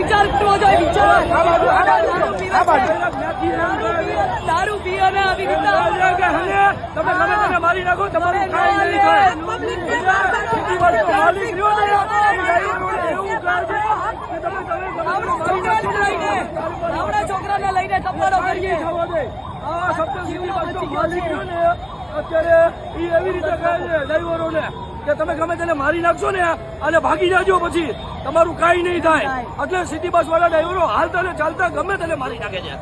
વિચાર કરવો જોઈએ વિચાર. દારૂ પીવે ને આવી રીતે મારી નાખો તમારું આપણા છોકરાને લઈને ટપ્પાડો કરીએ. અત્યારે એ એવી રીતે કહે છે ડ્રાઈવરોને કે તમે ગમે તેને મારી નાખશો ને અને ભાગી જાજો પછી. તમારું કાંઈ નહીં થાય. એટલે સિટી બસ વાળા ડ્રાઈવરો હાલતા ને ચાલતા ગમે તેને મારી નાખે છે.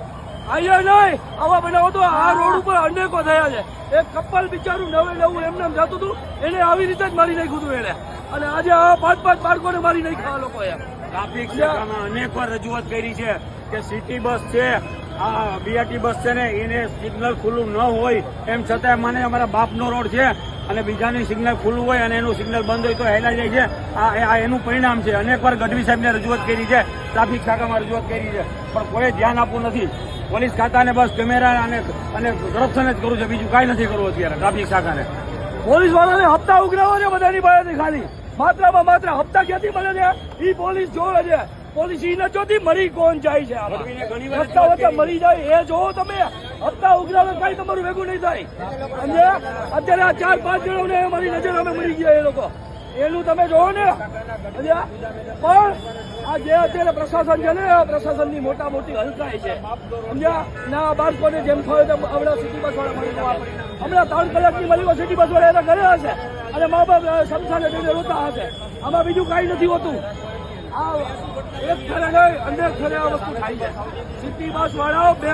અહીંયા નહીં. આવા બનાવો તો આ રોડ ઉપર અનેકો થયા છે. એક કપલ બિચારું નવે નવું એમને એમ જતું હતું એને આવી રીતે જ મારી નાખ્યું હતું એને. અને આજે આ પાંચ પાંચ બાળકોને મારી નાખ્યા આ લોકોએ. ટ્રાફિક શાખામાં અનેક વાર રજૂઆત કરી છે કે સિટી બસ છે આ બીઆરટી બસ છે ને એને સિગ્નલ ખુલ્લું ન હોય. એમ છતાં મને અમારા બાપનો રોડ છે. અને બીજાની સિગ્નલ ખુલ્લું હોય અને એનું સિગ્નલ બંધ હોય તો હેલા જાય છે. આ એનું પરિણામ છે. અનેકવાર ગઢવી સાહેબને રજૂઆત કરી છે. ટ્રાફિક શાખામાં રજૂઆત કરી છે. પણ કોઈ ધ્યાન આપવું નથી. પોલીસ ખાતાને બસ કેમેરા અને અને કરપ્શન જ કરવું છે. બીજું કાંઈ નથી કરવું અત્યારે ટ્રાફિક શાખાને. પોલીસ વાળાને હપ્તા ઉઘરાવો છે બધાની પાસેથી ખાલી. માત્રામાં માત્ર હપ્તા ક્યાંથી મળે છે? એ પોલીસ જોવે છે. પોલીસ ઈ ન જોતી મરી કોણ જાય છે રસ્તા વચ્ચે મરી જાય એ જોવો તમે. હપ્તા ઉઘરાવે કઈ તમારું ભેગું નહીં થાય. અને અત્યારે આ ચાર, પાંચ જણોને અમારી નજર અમે મળી ગયા એ લોકો. એનું તમે જોવો ને. પણ આ જે અત્યારે પ્રશાસન છે ને પ્રશાસનની મોટા મોટી હલકાઈ છે. સમજ્યા? ના બાળકોને જેમ થયો તેમ હમણાં સિટી બસ વાળા મળી જવા હમણાં ત્રણ કલાકની મળી સિટી બસ વાળા એના ઘરે હશે. અને મા બાપ શમશાને જઈને રોતા હશે. આમાં બીજું કાંઈ નથી હોતું. આ એક નહીં, અનેક થરે આ વસ્તુ થાય છે. સિટી બસ વાળાઓ બે